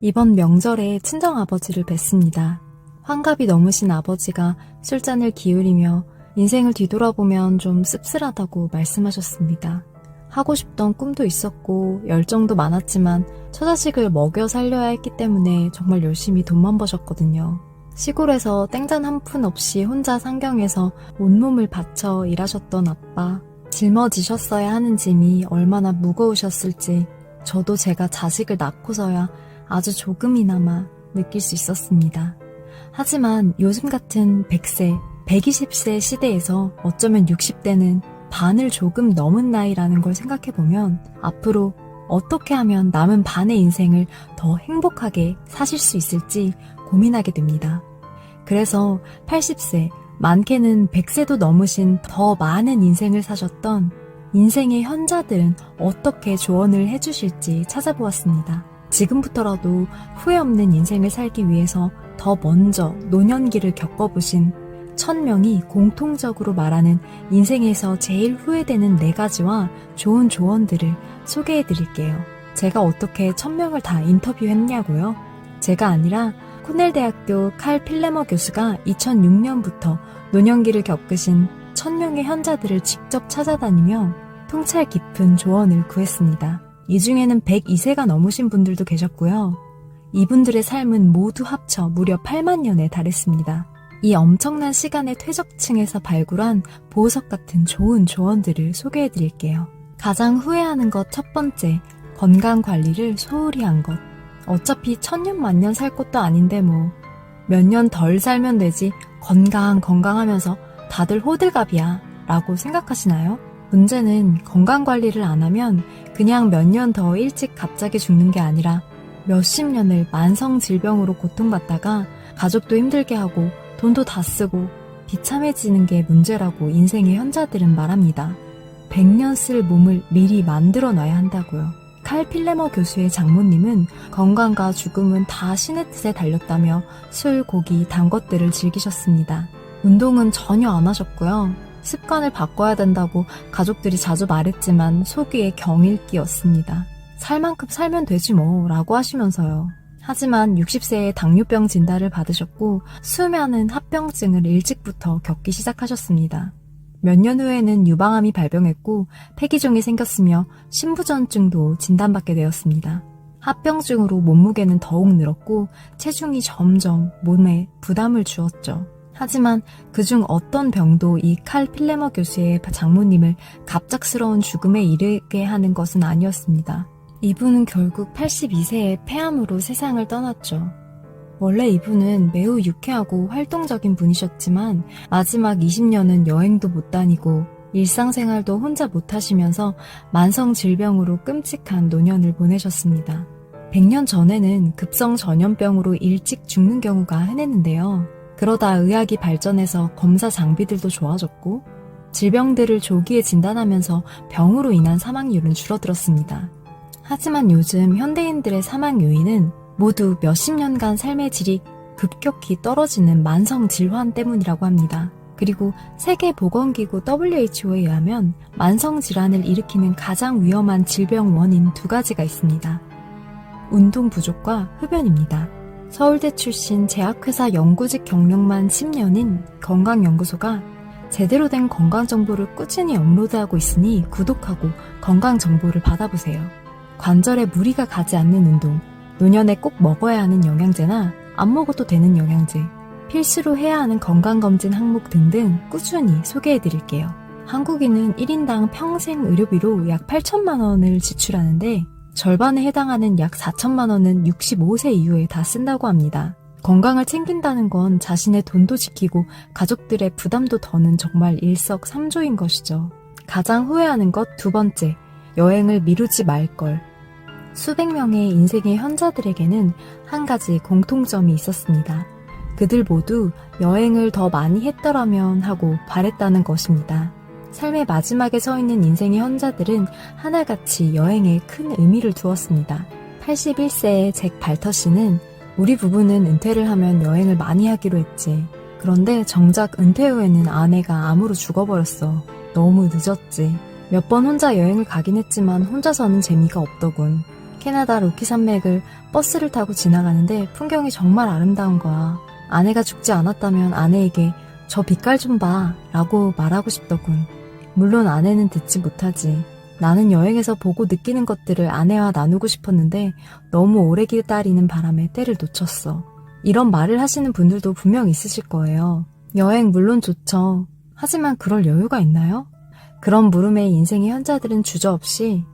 이번 명절에 친정아버지를 뵀습니다. 환갑이 넘으신 아버지가 술잔을 기울이며 인생을 뒤돌아보면 좀 씁쓸하다고 말씀하셨습니다. 하고 싶던 꿈도 있었고 열정도 많았지만 처자식을 먹여 살려야 했기 때문에 정말 열심히 돈만 버셨거든요. 시골에서 땡잔 한 푼 없이 혼자 상경해서 온몸을 바쳐 일하셨던 아빠. 짊어지셨어야 하는 짐이 얼마나 무거우셨을지 저도 제가 자식을 낳고서야 아주 조금이나마 느낄 수 있었습니다. 하지만 요즘 같은 100세, 120세 시대에서 어쩌면 60대는 반을 조금 넘은 나이라는 걸 생각해보면 앞으로 어떻게 하면 남은 반의 인생을 더 행복하게 사실 수 있을지 고민하게 됩니다. 그래서 80세, 많게는 100세도 넘으신 더 많은 인생을 사셨던 인생의 현자들은 어떻게 조언을 해주실지 찾아보았습니다. 지금부터라도 후회 없는 인생을 살기 위해서 더 먼저 노년기를 겪어보신 천 명이 공통적으로 말하는 인생에서 제일 후회되는 네 가지와 좋은 조언들을 소개해 드릴게요. 제가 어떻게 천 명을 다 인터뷰했냐고요? 제가 아니라 코넬대학교 칼 필레머 교수가 2006년부터 노년기를 겪으신 천명의 현자들을 직접 찾아다니며 통찰 깊은 조언을 구했습니다. 이 중에는 102세가 넘으신 분들도 계셨고요. 이분들의 삶은 모두 합쳐 무려 8만 년에 달했습니다. 이 엄청난 시간의 퇴적층에서 발굴한 보석 같은 좋은 조언들을 소개해 드릴게요. 가장 후회하는 것 첫 번째, 건강 관리를 소홀히 한 것. 어차피 천년 만년 살 것도 아닌데 뭐. 몇 년 덜 살면 되지 건강 건강하면서 다들 호들갑이야 라고 생각하시나요? 문제는 건강 관리를 안 하면 그냥 몇 년 더 일찍 갑자기 죽는 게 아니라 몇십 년을 만성 질병으로 고통받다가 가족도 힘들게 하고 돈도 다 쓰고 비참해지는 게 문제라고 인생의 현자들은 말합니다. 100년 쓸 몸을 미리 만들어 놔야 한다고요. 칼 필레머 교수의 장모님은 건강과 죽음은 다 신의 뜻에 달렸다며 술, 고기, 단 것들을 즐기셨습니다. 운동은 전혀 안 하셨고요. 습관을 바꿔야 된다고 가족들이 자주 말했지만 속이에 경일기였습니다. 살 만큼 살면 되지 뭐 라고 하시면서요. 하지만 60세에 당뇨병 진단을 받으셨고 수많은 합병증을 일찍부터 겪기 시작하셨습니다. 몇 년 후에는 유방암이 발병했고 폐기종이 생겼으며 신부전증도 진단받게 되었습니다. 합병증으로 몸무게는 더욱 늘었고 체중이 점점 몸에 부담을 주었죠. 하지만 그중 어떤 병도 이 칼 필레머 교수의 장모님을 갑작스러운 죽음에 이르게 하는 것은 아니었습니다. 이분은 결국 82세에 폐암으로 세상을 떠났죠. 원래 이분은 매우 유쾌하고 활동적인 분이셨지만 마지막 20년은 여행도 못 다니고 일상생활도 혼자 못 하시면서 만성 질병으로 끔찍한 노년을 보내셨습니다. 100년 전에는 급성 전염병으로 일찍 죽는 경우가 흔했는데요. 그러다 의학이 발전해서 검사 장비들도 좋아졌고 질병들을 조기에 진단하면서 병으로 인한 사망률은 줄어들었습니다. 하지만 요즘 현대인들의 사망 요인은 모두 몇십 년간 삶의 질이 급격히 떨어지는 만성 질환 때문이라고 합니다. 그리고 세계보건기구 WHO에 의하면 만성 질환을 일으키는 가장 위험한 질병 원인 두 가지가 있습니다. 운동 부족과 흡연입니다. 서울대 출신 제약회사 연구직 경력만 10년인 건강연구소가 제대로 된 건강 정보를 꾸준히 업로드하고 있으니 구독하고 건강 정보를 받아보세요. 관절에 무리가 가지 않는 운동, 노년에 꼭 먹어야 하는 영양제나 안 먹어도 되는 영양제, 필수로 해야 하는 건강검진 항목 등등 꾸준히 소개해 드릴게요. 한국인은 1인당 평생 의료비로 약 8천만 원을 지출하는데 절반에 해당하는 약 4천만 원은 65세 이후에 다 쓴다고 합니다. 건강을 챙긴다는 건 자신의 돈도 지키고 가족들의 부담도 더는 정말 일석삼조인 것이죠. 가장 후회하는 것 두 번째, 여행을 미루지 말 걸. 수백 명의 인생의 현자들에게는 한 가지 공통점이 있었습니다. 그들 모두 여행을 더 많이 했더라면 하고 바랬다는 것입니다. 삶의 마지막에 서 있는 인생의 현자들은 하나같이 여행에 큰 의미를 두었습니다. 81세의 잭 발터 씨는 우리 부부는 은퇴를 하면 여행을 많이 하기로 했지. 그런데 정작 은퇴 후에는 아내가 암으로 죽어버렸어. 너무 늦었지. 몇 번 혼자 여행을 가긴 했지만 혼자서는 재미가 없더군. 캐나다 로키 산맥을 버스를 타고 지나가는데 풍경이 정말 아름다운 거야. 아내가 죽지 않았다면 아내에게 저 빛깔 좀 봐 라고 말하고 싶더군. 물론 아내는 듣지 못하지. 나는 여행에서 보고 느끼는 것들을 아내와 나누고 싶었는데 너무 오래 기다리는 바람에 때를 놓쳤어. 이런 말을 하시는 분들도 분명 있으실 거예요. 여행 물론 좋죠. 하지만 그럴 여유가 있나요? 그런 물음에 인생의 현자들은 주저없이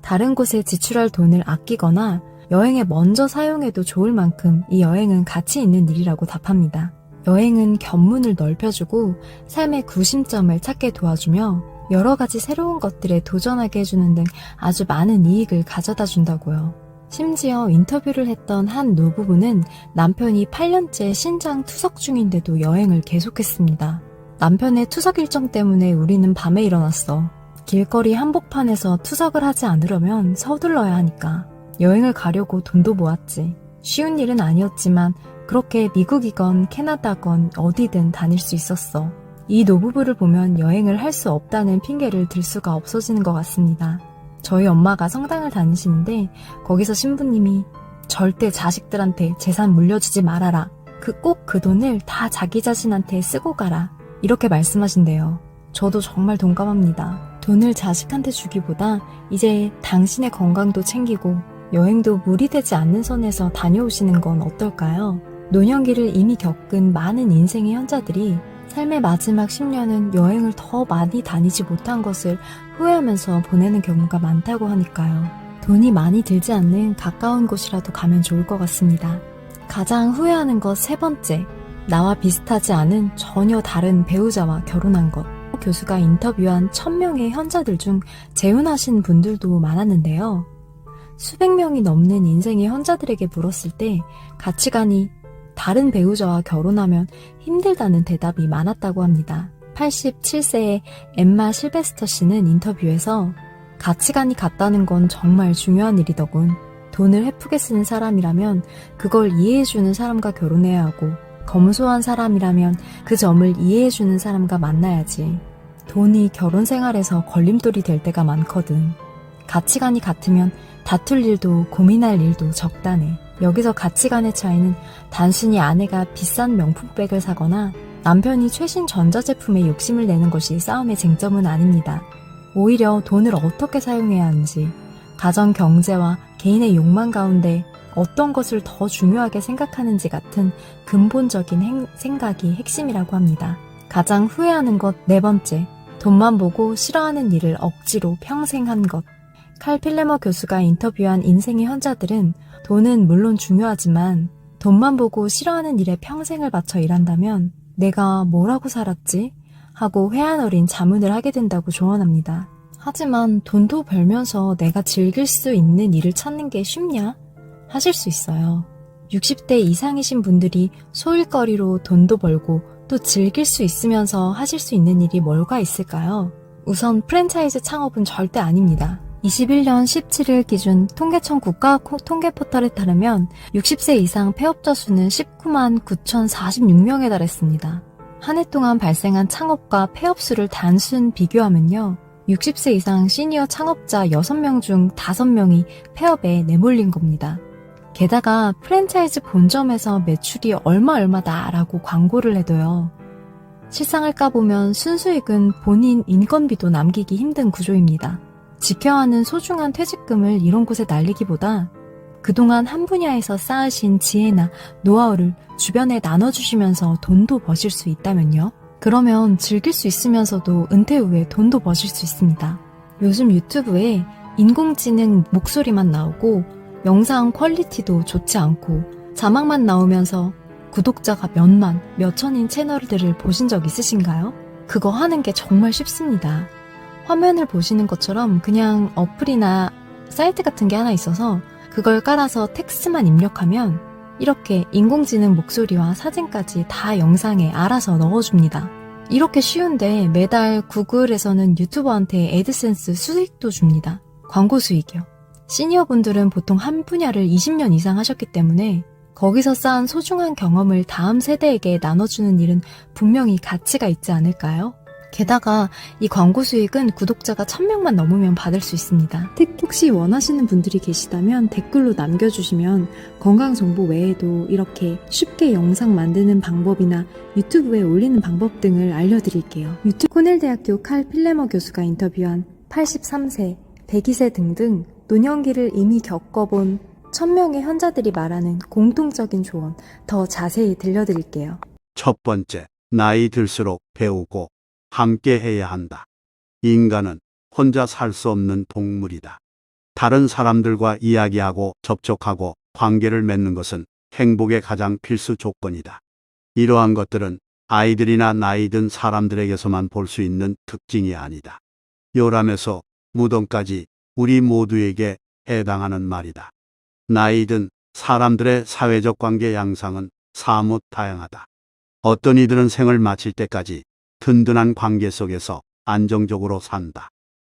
다른 곳에 지출할 돈을 아끼거나 여행에 먼저 사용해도 좋을 만큼 이 여행은 가치 있는 일이라고 답합니다. 여행은 견문을 넓혀주고 삶의 구심점을 찾게 도와주며 여러 가지 새로운 것들에 도전하게 해주는 등 아주 많은 이익을 가져다 준다고요. 심지어 인터뷰를 했던 한 노부부는 남편이 8년째 신장 투석 중인데도 여행을 계속했습니다. 남편의 투석 일정 때문에 우리는 밤에 일어났어. 길거리 한복판에서 투석을 하지 않으려면 서둘러야 하니까. 여행을 가려고 돈도 모았지. 쉬운 일은 아니었지만 그렇게 미국이건 캐나다건 어디든 다닐 수 있었어. 이 노부부를 보면 여행을 할 수 없다는 핑계를 들 수가 없어지는 것 같습니다. 저희 엄마가 성당을 다니시는데 거기서 신부님이 절대 자식들한테 재산 물려주지 말아라. 그 꼭그 돈을 다 자기 자신한테 쓰고 가라. 이렇게 말씀하신대요. 저도 정말 동감합니다. 돈을 자식한테 주기보다 이제 당신의 건강도 챙기고 여행도 무리되지 않는 선에서 다녀오시는 건 어떨까요? 노년기를 이미 겪은 많은 인생의 현자들이 삶의 마지막 10년은 여행을 더 많이 다니지 못한 것을 후회하면서 보내는 경우가 많다고 하니까요. 돈이 많이 들지 않는 가까운 곳이라도 가면 좋을 것 같습니다. 가장 후회하는 것 세 번째. 나와 비슷하지 않은 전혀 다른 배우자와 결혼한 것. 교수가 인터뷰한 1000명의 현자들 중 재혼하신 분들도 많았는데요. 수백 명이 넘는 인생의 현자들에게 물었을 때 가치관이 다른 배우자와 결혼하면 힘들다는 대답이 많았다고 합니다. 87세의 엠마 실베스터 씨는 인터뷰에서 가치관이 같다는 건 정말 중요한 일이더군. 돈을 헤프게 쓰는 사람이라면 그걸 이해해주는 사람과 결혼해야 하고 검소한 사람이라면 그 점을 이해해주는 사람과 만나야지. 돈이 결혼 생활에서 걸림돌이 될 때가 많거든. 가치관이 같으면 다툴 일도 고민할 일도 적다네. 여기서 가치관의 차이는 단순히 아내가 비싼 명품백을 사거나 남편이 최신 전자제품에 욕심을 내는 것이 싸움의 쟁점은 아닙니다. 오히려 돈을 어떻게 사용해야 하는지, 가정 경제와 개인의 욕망 가운데 어떤 것을 더 중요하게 생각하는지 같은 근본적인 행- 생각이 핵심이라고 합니다. 가장 후회하는 것 네 번째, 돈만 보고 싫어하는 일을 억지로 평생 한 것. 칼 필레머 교수가 인터뷰한 인생의 현자들은 돈은 물론 중요하지만 돈만 보고 싫어하는 일에 평생을 바쳐 일한다면 내가 뭐라고 살았지? 하고 회한 어린 자문을 하게 된다고 조언합니다. 하지만 돈도 벌면서 내가 즐길 수 있는 일을 찾는 게 쉽냐? 하실 수 있어요. 60대 이상이신 분들이 소일거리로 돈도 벌고 또 즐길 수 있으면서 하실 수 있는 일이 뭘가 있을까요? 우선 프랜차이즈 창업은 절대 아닙니다. 21년 17일 기준 통계청 국가 코- 통계 포털에 따르면 60세 이상 폐업자 수는 19만 9,046명에 달했습니다. 한 해 동안 발생한 창업과 폐업 수를 단순 비교하면요. 60세 이상 시니어 창업자 6명 중 5명이 폐업에 내몰린 겁니다. 게다가 프랜차이즈 본점에서 매출이 얼마 얼마다라고 광고를 해도요. 실상을 까보면 순수익은 본인 인건비도 남기기 힘든 구조입니다. 지켜야 하는 소중한 퇴직금을 이런 곳에 날리기보다 그동안 한 분야에서 쌓으신 지혜나 노하우를 주변에 나눠주시면서 돈도 버실 수 있다면요? 그러면 즐길 수 있으면서도 은퇴 후에 돈도 버실 수 있습니다. 요즘 유튜브에 인공지능 목소리만 나오고 영상 퀄리티도 좋지 않고 자막만 나오면서 구독자가 몇만, 몇천인 채널들을 보신 적 있으신가요? 그거 하는 게 정말 쉽습니다. 화면을 보시는 것처럼 그냥 어플이나 사이트 같은 게 하나 있어서 그걸 깔아서 텍스트만 입력하면 이렇게 인공지능 목소리와 사진까지 다 영상에 알아서 넣어줍니다. 이렇게 쉬운데 매달 구글에서는 유튜버한테 애드센스 수익도 줍니다. 광고 수익이요. 시니어분들은 보통 한 분야를 20년 이상 하셨기 때문에 거기서 쌓은 소중한 경험을 다음 세대에게 나눠주는 일은 분명히 가치가 있지 않을까요? 게다가 이 광고 수익은 구독자가 1000명만 넘으면 받을 수 있습니다. 혹시 원하시는 분들이 계시다면 댓글로 남겨주시면 건강 정보 외에도 이렇게 쉽게 영상 만드는 방법이나 유튜브에 올리는 방법 등을 알려드릴게요. 유튜브 코넬대학교 칼 필레머 교수가 인터뷰한 83세, 102세 등등 노년기를 이미 겪어본 1000명의 환자들이 말하는 공통적인 조언 더 자세히 들려드릴게요. 첫 번째, 나이 들수록 배우고 함께 해야 한다. 인간은 혼자 살 수 없는 동물이다. 다른 사람들과 이야기하고 접촉하고 관계를 맺는 것은 행복의 가장 필수 조건이다. 이러한 것들은 아이들이나 나이 든 사람들에게서만 볼 수 있는 특징이 아니다. 요람에서 무덤까지 우리 모두에게 해당하는 말이다. 나이 든 사람들의 사회적 관계 양상은 사뭇 다양하다. 어떤 이들은 생을 마칠 때까지 든든한 관계 속에서 안정적으로 산다.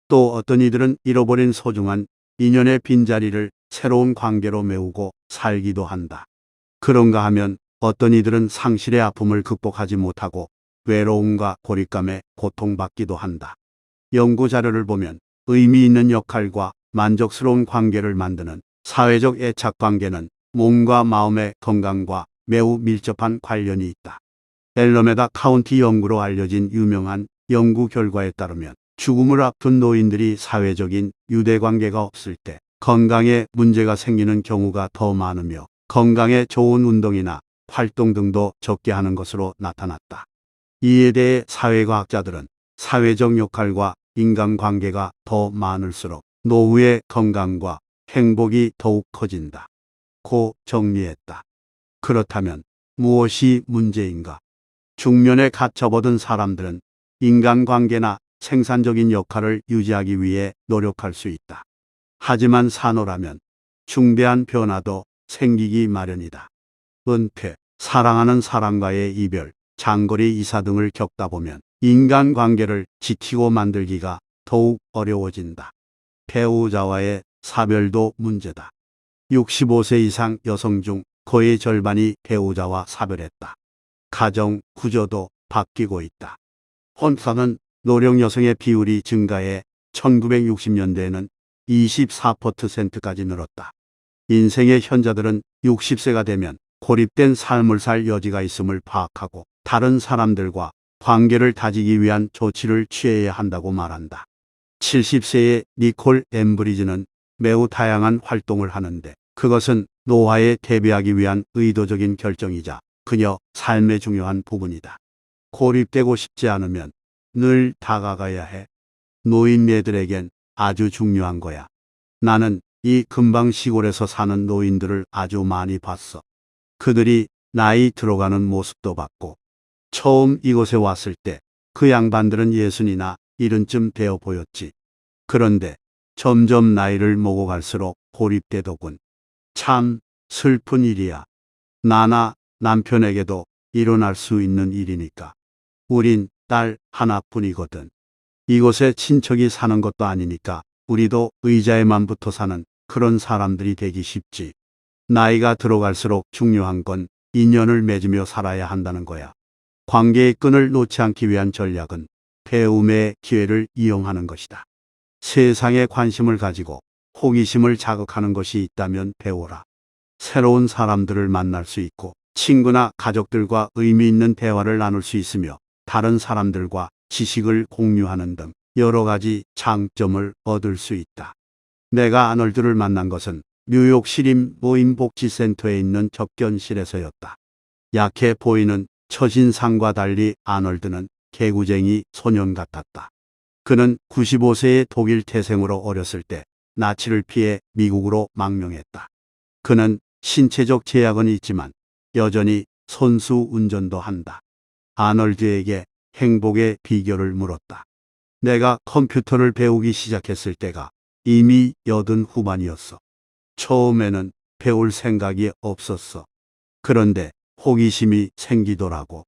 또 어떤 이들은 잃어버린 소중한 인연의 빈자리를 새로운 관계로 메우고 살기도 한다. 그런가 하면 어떤 이들은 상실의 아픔을 극복하지 못하고 외로움과 고립감에 고통받기도 한다. 연구 자료를 보면 의미 있는 역할과 만족스러운 관계를 만드는 사회적 애착 관계는 몸과 마음의 건강과 매우 밀접한 관련이 있다. 앨러메다 카운티 연구로 알려진 유명한 연구 결과에 따르면 죽음을 앞둔 노인들이 사회적인 유대 관계가 없을 때 건강에 문제가 생기는 경우가 더 많으며 건강에 좋은 운동이나 활동 등도 적게 하는 것으로 나타났다. 이에 대해 사회과학자들은 사회적 역할과 인간관계가 더 많을수록 노후의 건강과 행복이 더욱 커진다. 고 정리했다. 그렇다면 무엇이 문제인가? 갓 접어든 사람들은 인간관계나 생산적인 역할을 유지하기 위해 노력할 수 있다. 하지만 산호라면 중대한 변화도 생기기 마련이다. 은퇴, 사랑하는 사람과의 이별, 장거리 이사 등을 겪다 보면 인간관계를 지키고 만들기가 더욱 어려워진다. 배우자와의 사별도 문제다. 65세 이상 여성 중 거의 절반이 배우자와 사별했다. 가정 구조도 바뀌고 있다. 혼사는 노령 여성의 비율이 증가해 1960년대에는 24%까지 늘었다. 인생의 현자들은 60세가 되면 고립된 삶을 살 여지가 있음을 파악하고 다른 사람들과 관계를 다지기 위한 조치를 취해야 한다고 말한다. 70세의 니콜 엠브리즈는 매우 다양한 활동을 하는데 그것은 노화에 대비하기 위한 의도적인 결정이자 그녀 삶의 중요한 부분이다. 고립되고 싶지 않으면 늘 다가가야 해. 노인네들에겐 아주 중요한 거야. 나는 이 근방 시골에서 사는 노인들을 아주 많이 봤어. 그들이 나이 들어가는 모습도 봤고, 처음 이곳에 왔을 때 그 양반들은 예순이나 이른쯤 되어 보였지. 그런데 점점 나이를 먹어 갈수록 고립되더군. 참 슬픈 일이야. 나나 남편에게도 일어날 수 있는 일이니까. 우린 딸 하나뿐이거든. 이곳에 친척이 사는 것도 아니니까 우리도 의자에만 붙어 사는 그런 사람들이 되기 쉽지. 나이가 들어갈수록 중요한 건 인연을 맺으며 살아야 한다는 거야. 관계의 끈을 놓지 않기 위한 전략은 배움의 기회를 이용하는 것이다. 세상에 관심을 가지고 호기심을 자극하는 것이 있다면 배워라. 새로운 사람들을 만날 수 있고 친구나 가족들과 의미 있는 대화를 나눌 수 있으며 다른 사람들과 지식을 공유하는 등 여러 가지 장점을 얻을 수 있다. 내가 아놀드를 만난 것은 뉴욕 시림 노인복지센터에 있는 접견실에서였다. 약해 보이는 처신상과 달리 아놀드는 개구쟁이 소년 같았다. 그는 95세의 독일 태생으로 어렸을 때 나치를 피해 미국으로 망명했다. 그는 신체적 제약은 있지만 여전히 선수 운전도 한다. 아놀드에게 행복의 비결을 물었다. 내가 컴퓨터를 배우기 시작했을 때가 이미 여든 후반이었어. 처음에는 배울 생각이 없었어. 그런데 호기심이 생기더라고.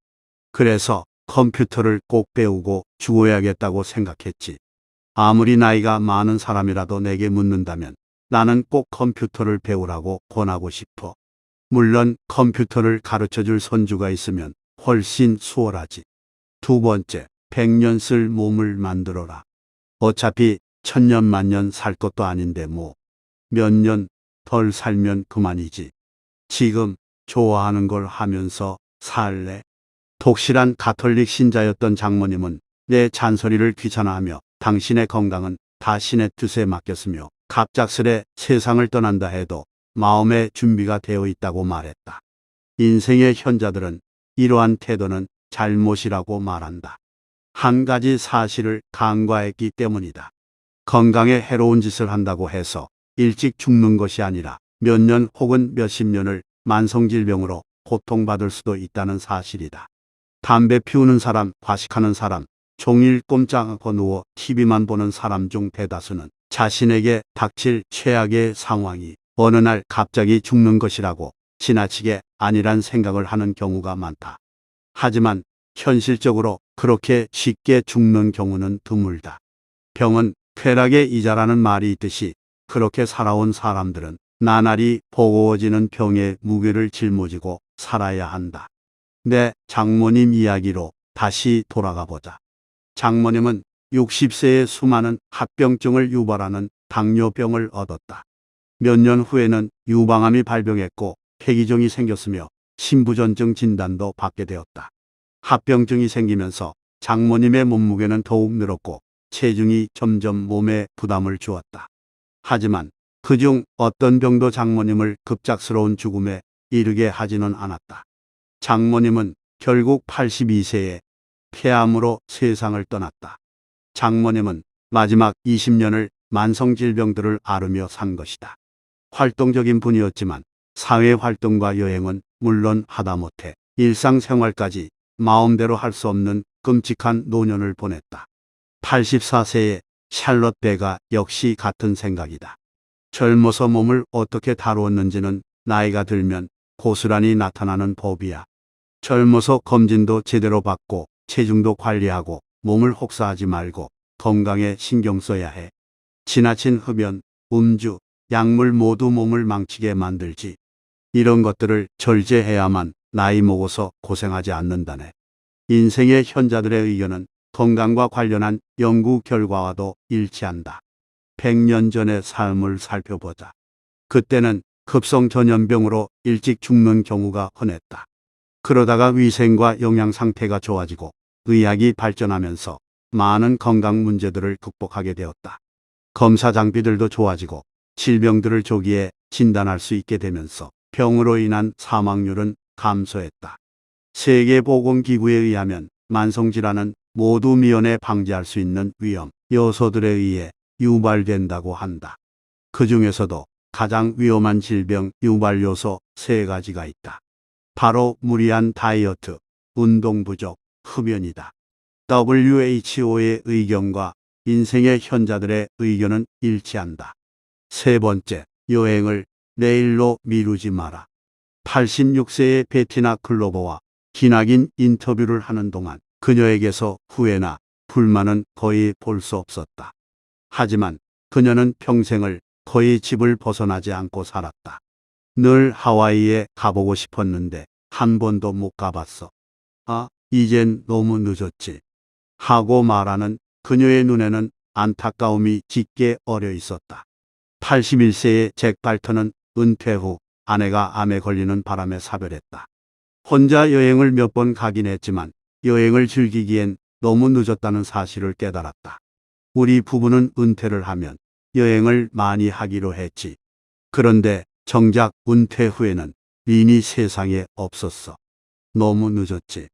그래서 컴퓨터를 꼭 배우고 죽어야겠다고 생각했지. 아무리 나이가 많은 사람이라도 내게 묻는다면 나는 꼭 컴퓨터를 배우라고 권하고 싶어. 물론 컴퓨터를 가르쳐 줄 선주가 있으면 훨씬 수월하지. 두 번째, 백년 쓸 몸을 만들어라. 어차피 천년 만년 살 것도 아닌데 뭐 몇 년 덜 살면 그만이지. 지금 좋아하는 걸 하면서 살래. 독실한 가톨릭 신자였던 장모님은 내 잔소리를 귀찮아하며 당신의 건강은 다 신의 뜻에 맡겼으며 갑작스레 세상을 떠난다 해도 마음의 준비가 되어 있다고 말했다. 인생의 현자들은 이러한 태도는 잘못이라고 말한다. 한 가지 사실을 간과했기 때문이다. 건강에 해로운 짓을 한다고 해서 일찍 죽는 것이 아니라 몇 년 혹은 몇십 년을 만성질병으로 고통받을 수도 있다는 사실이다. 담배 피우는 사람, 과식하는 사람, 종일 꼼짝 않고 누워 TV만 보는 사람 중 대다수는 자신에게 닥칠 최악의 상황이 어느 날 갑자기 죽는 것이라고 지나치게 아니란 생각을 하는 경우가 많다. 하지만 현실적으로 그렇게 쉽게 죽는 경우는 드물다. 병은 쾌락의 이자라는 말이 있듯이 그렇게 살아온 사람들은 나날이 버거워지는 병의 무게를 짊어지고 살아야 한다. 내 장모님 이야기로 다시 돌아가 보자. 장모님은 60세에 수많은 합병증을 유발하는 당뇨병을 얻었다. 몇 년 후에는 유방암이 발병했고 폐기종이 생겼으며 신부전증 진단도 받게 되었다. 합병증이 생기면서 장모님의 몸무게는 더욱 늘었고 체중이 점점 몸에 부담을 주었다. 하지만 그중 어떤 병도 장모님을 급작스러운 죽음에 이르게 하지는 않았다. 장모님은 결국 82세에 폐암으로 세상을 떠났다. 장모님은 마지막 20년을 만성질병들을 앓으며 산 것이다. 활동적인 분이었지만 사회 활동과 여행은 물론 하다못해 일상생활까지 마음대로 할 수 없는 끔찍한 노년을 보냈다. 84세의 샬롯 베가 역시 같은 생각이다. 젊어서 몸을 어떻게 다루었는지는 나이가 들면 고스란히 나타나는 법이야. 젊어서 검진도 제대로 받고 체중도 관리하고 몸을 혹사하지 말고 건강에 신경 써야 해. 지나친 흡연, 음주, 약물 모두 몸을 망치게 만들지. 이런 것들을 절제해야만 나이 먹어서 고생하지 않는다네. 인생의 현자들의 의견은 건강과 관련한 연구 결과와도 일치한다. 100년 전의 삶을 살펴보자. 그때는 급성 전염병으로 일찍 죽는 경우가 흔했다. 그러다가 위생과 영양 상태가 좋아지고 의학이 발전하면서 많은 건강 문제들을 극복하게 되었다. 검사 장비들도 좋아지고 질병들을 조기에 진단할 수 있게 되면서 병으로 인한 사망률은 감소했다. 세계보건기구에 의하면 만성질환은 모두 미연에 방지할 수 있는 위험 요소들에 의해 유발된다고 한다. 그 중에서도 가장 위험한 질병 유발 요소 세 가지가 있다. 바로 무리한 다이어트, 운동 부족, 흡연이다. WHO의 의견과 인생의 현자들의 의견은 일치한다. 세 번째, 여행을 내일로 미루지 마라. 86세의 베티나 클로버와 기나긴 인터뷰를 하는 동안 그녀에게서 후회나 불만은 거의 볼 수 없었다. 하지만 그녀는 평생을 거의 집을 벗어나지 않고 살았다. 늘 하와이에 가보고 싶었는데 한 번도 못 가봤어. 아, 이젠 너무 늦었지. 하고 말하는 그녀의 눈에는 안타까움이 짙게 어려 있었다. 81세의 잭 발터는 은퇴 후 아내가 암에 걸리는 바람에 사별했다. 혼자 여행을 몇 번 가긴 했지만 여행을 즐기기엔 너무 늦었다는 사실을 깨달았다. 우리 부부는 은퇴를 하면 여행을 많이 하기로 했지. 그런데 정작 은퇴 후에는 린이 세상에 없었어. 너무 늦었지.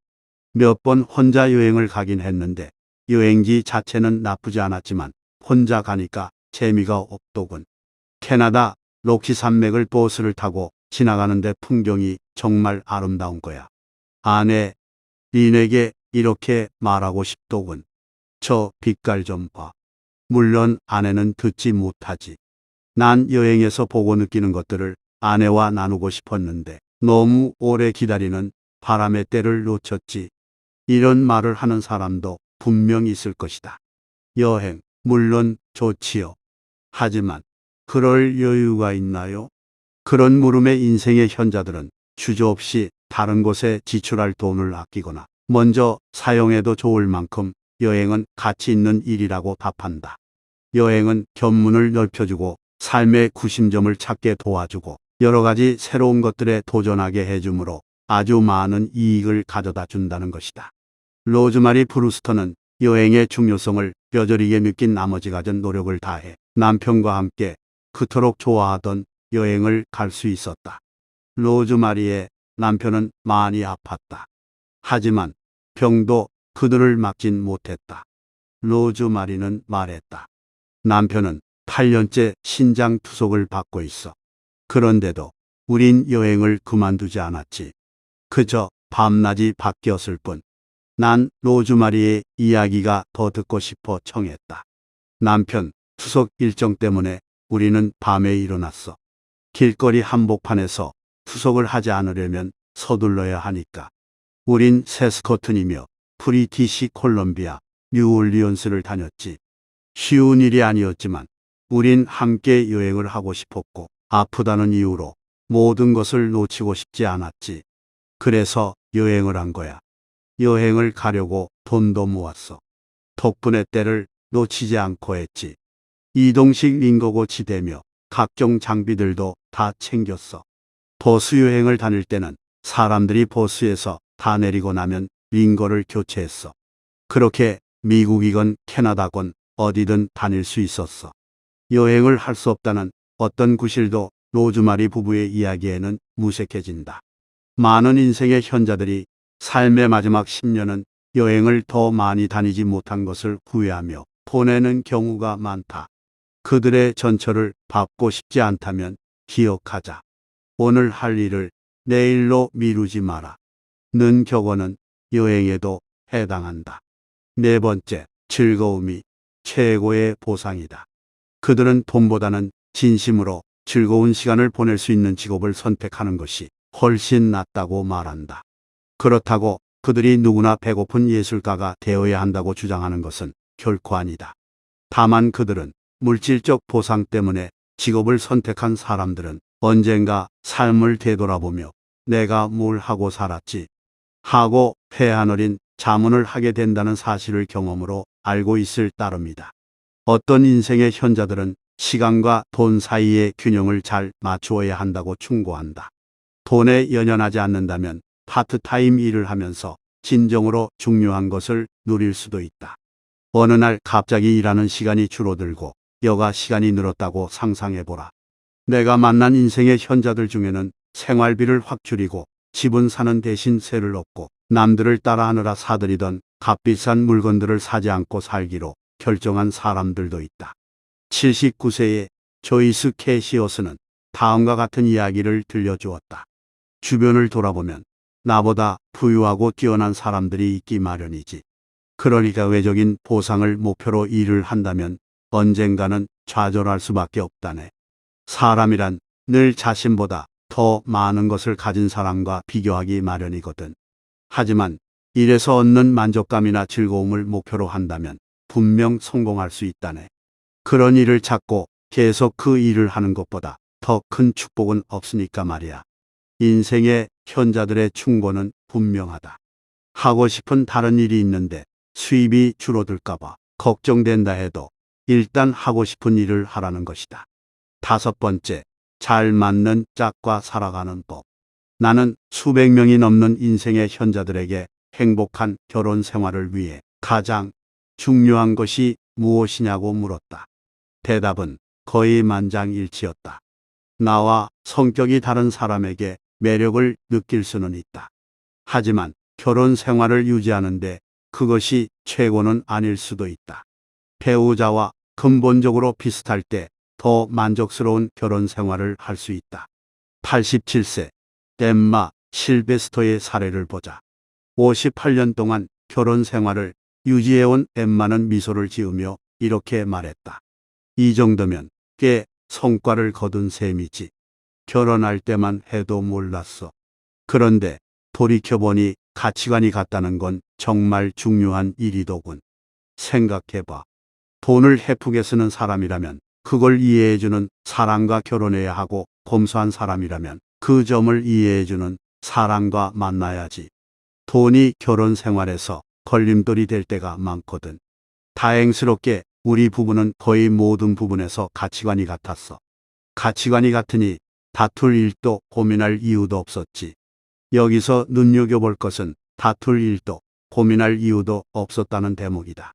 몇 번 혼자 여행을 가긴 했는데 여행지 자체는 나쁘지 않았지만 혼자 가니까 재미가 없더군. 캐나다 록시 산맥을 버스를 타고 지나가는데 풍경이 정말 아름다운 거야. 아내 린에게 이렇게 말하고 싶더군. 저 빛깔 좀 봐. 물론 아내는 듣지 못하지. 난 여행에서 보고 느끼는 것들을 아내와 나누고 싶었는데 너무 오래 기다리는 바람의 때를 놓쳤지. 이런 말을 하는 사람도 분명 있을 것이다. 여행, 물론 좋지요. 하지만 그럴 여유가 있나요? 그런 물음의 인생의 현자들은 주저없이 다른 곳에 지출할 돈을 아끼거나 먼저 사용해도 좋을 만큼 여행은 가치 있는 일이라고 답한다. 여행은 견문을 넓혀주고 삶의 구심점을 찾게 도와주고 여러 가지 새로운 것들에 도전하게 해주므로 아주 많은 이익을 가져다 준다는 것이다. 로즈마리 브루스터는 여행의 중요성을 뼈저리게 느낀 나머지 가진 노력을 다해 남편과 함께 그토록 좋아하던 여행을 갈 수 있었다. 로즈마리의 남편은 많이 아팠다. 하지만 병도 그들을 막진 못했다. 로즈마리는 말했다. 남편은 8년째 신장 투석을 받고 있어. 그런데도 우린 여행을 그만두지 않았지. 그저 밤낮이 바뀌었을 뿐. 난 로즈마리의 이야기가 더 듣고 싶어 청했다. 남편 투석 일정 때문에 우리는 밤에 일어났어. 길거리 한복판에서 투석을 하지 않으려면 서둘러야 하니까. 우린 세스코튼이며 프리티시 콜롬비아, 뉴올리언스를 다녔지. 쉬운 일이 아니었지만 우린 함께 여행을 하고 싶었고 아프다는 이유로 모든 것을 놓치고 싶지 않았지. 그래서 여행을 한 거야. 여행을 가려고 돈도 모았어. 덕분에 때를 놓치지 않고 했지. 이동식 링거고 지대며 각종 장비들도 다 챙겼어. 버스 여행을 다닐 때는 사람들이 버스에서 다 내리고 나면 링거를 교체했어. 그렇게 미국이건 캐나다건 어디든 다닐 수 있었어. 여행을 할 수 없다는 어떤 구실도 로즈마리 부부의 이야기에는 무색해진다. 많은 인생의 현자들이 삶의 마지막 10년은 여행을 더 많이 다니지 못한 것을 후회하며 보내는 경우가 많다. 그들의 전철을 밟고 싶지 않다면 기억하자. 오늘 할 일을 내일로 미루지 마라. 는 격언은 여행에도 해당한다. 네 번째, 즐거움이 최고의 보상이다. 그들은 돈보다는 진심으로 즐거운 시간을 보낼 수 있는 직업을 선택하는 것이 훨씬 낫다고 말한다. 그렇다고 그들이 누구나 배고픈 예술가가 되어야 한다고 주장하는 것은 결코 아니다. 다만 그들은 물질적 보상 때문에 직업을 선택한 사람들은 언젠가 삶을 되돌아보며 내가 뭘 하고 살았지 하고 회한어린 자문을 하게 된다는 사실을 경험으로 알고 있을 따름이다. 어떤 인생의 현자들은 시간과 돈 사이의 균형을 잘 맞추어야 한다고 충고한다. 돈에 연연하지 않는다면 파트타임 일을 하면서 진정으로 중요한 것을 누릴 수도 있다. 어느 날 갑자기 일하는 시간이 줄어들고 여가 시간이 늘었다고 상상해보라. 내가 만난 인생의 현자들 중에는 생활비를 확 줄이고 집은 사는 대신 세를 얻고 남들을 따라하느라 사들이던 값비싼 물건들을 사지 않고 살기로 결정한 사람들도 있다. 79세의 조이스 캐시어스는 다음과 같은 이야기를 들려주었다. 주변을 돌아보면 나보다 부유하고 뛰어난 사람들이 있기 마련이지. 그러니까 외적인 보상을 목표로 일을 한다면 언젠가는 좌절할 수밖에 없다네. 사람이란 늘 자신보다 더 많은 것을 가진 사람과 비교하기 마련이거든. 하지만 일에서 얻는 만족감이나 즐거움을 목표로 한다면 분명 성공할 수 있다네. 그런 일을 찾고 계속 그 일을 하는 것보다 더 큰 축복은 없으니까 말이야. 인생의 현자들의 충고는 분명하다. 하고 싶은 다른 일이 있는데 수입이 줄어들까봐 걱정된다 해도 일단 하고 싶은 일을 하라는 것이다. 다섯 번째, 잘 맞는 짝과 살아가는 법. 나는 수백 명이 넘는 인생의 현자들에게 행복한 결혼 생활을 위해 가장 중요한 것이 무엇이냐고 물었다. 대답은 거의 만장일치였다. 나와 성격이 다른 사람에게 매력을 느낄 수는 있다. 하지만 결혼 생활을 유지하는데 그것이 최고는 아닐 수도 있다. 배우자와 근본적으로 비슷할 때 더 만족스러운 결혼 생활을 할 수 있다. 87세 엠마 실베스터의 사례를 보자. 58년 동안 결혼 생활을 유지해온 엠마는 미소를 지으며 이렇게 말했다. 이 정도면 꽤 성과를 거둔 셈이지. 결혼할 때만 해도 몰랐어. 그런데 돌이켜보니 가치관이 같다는 건 정말 중요한 일이더군. 생각해봐. 돈을 헤프게 쓰는 사람이라면 그걸 이해해주는 사람과 결혼해야 하고 검소한 사람이라면 그 점을 이해해주는 사람과 만나야지. 돈이 결혼 생활에서 걸림돌이 될 때가 많거든. 다행스럽게 우리 부부는 거의 모든 부분에서 가치관이 같았어. 가치관이 같으니 다툴 일도 고민할 이유도 없었지. 여기서 눈여겨볼 것은 다툴 일도 고민할 이유도 없었다는 대목이다.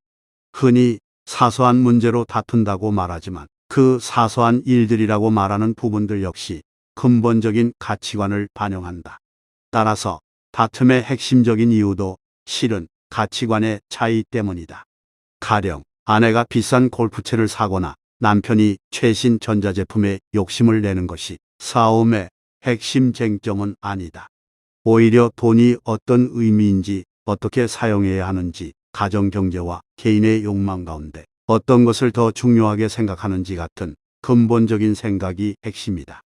흔히 사소한 문제로 다툰다고 말하지만 그 사소한 일들이라고 말하는 부분들 역시 근본적인 가치관을 반영한다. 따라서 다툼의 핵심적인 이유도 실은 가치관의 차이 때문이다. 가령 아내가 비싼 골프채를 사거나 남편이 최신 전자제품에 욕심을 내는 것이 싸움의 핵심 쟁점은 아니다. 오히려 돈이 어떤 의미인지 어떻게 사용해야 하는지 가정 경제와 개인의 욕망 가운데 어떤 것을 더 중요하게 생각하는지 같은 근본적인 생각이 핵심이다.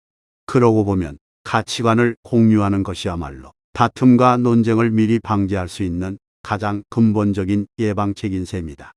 그러고 보면 가치관을 공유하는 것이야말로 다툼과 논쟁을 미리 방지할 수 있는 가장 근본적인 예방책인 셈이다.